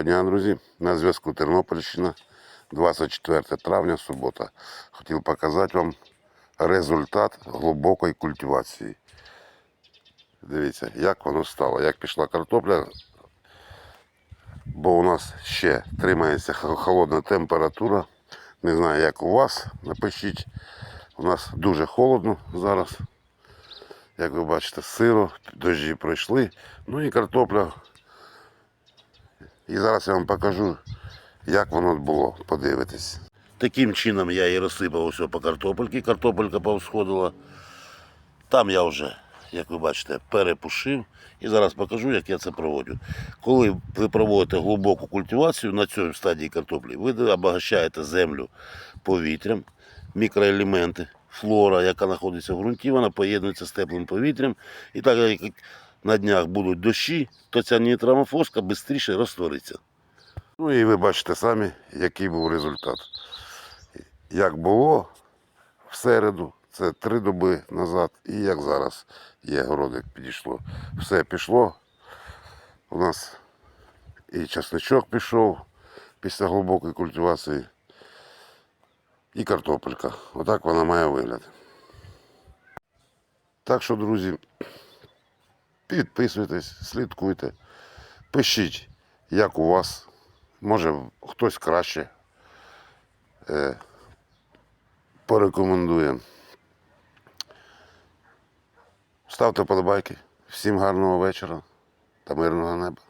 Доброго дня, друзі. На зв'язку Тернопільщина, 24 травня, субота. Хотів показати вам результат глибокої культивації. Дивіться, як воно стало, як пішла картопля. Бо у нас ще тримається холодна температура. Не знаю, як у вас. Напишіть. У нас дуже холодно зараз. Як ви бачите, сиро, дощі пройшли. Ну і картопля і зараз я вам покажу, як воно було. Подивитись. Таким чином я її розсипав усе по картопельки. Картопелька повсходила. Там я вже, як ви бачите, перепушив. І зараз покажу, як я це проводжу. Коли ви проводите глибоку культивацію на цій стадії картоплі, ви обагащаєте землю повітрям, мікроелементи, флора, яка знаходиться в ґрунті, вона поєднується з теплим повітрям. І так як на днях будуть дощі, то ця нітрамофоска швидше розтвориться. Ну і ви бачите самі, який був результат. Як було в середу, це три доби назад, і як зараз є городик підійшло. Все пішло. У нас і часничок пішов після глибокої культивації, і картопелька. Отак вона має вигляд. Так що, друзі, підписуйтесь, слідкуйте, пишіть, як у вас. Може хтось краще е, порекомендує. Ставте подобайки. Всім гарного вечора та мирного неба.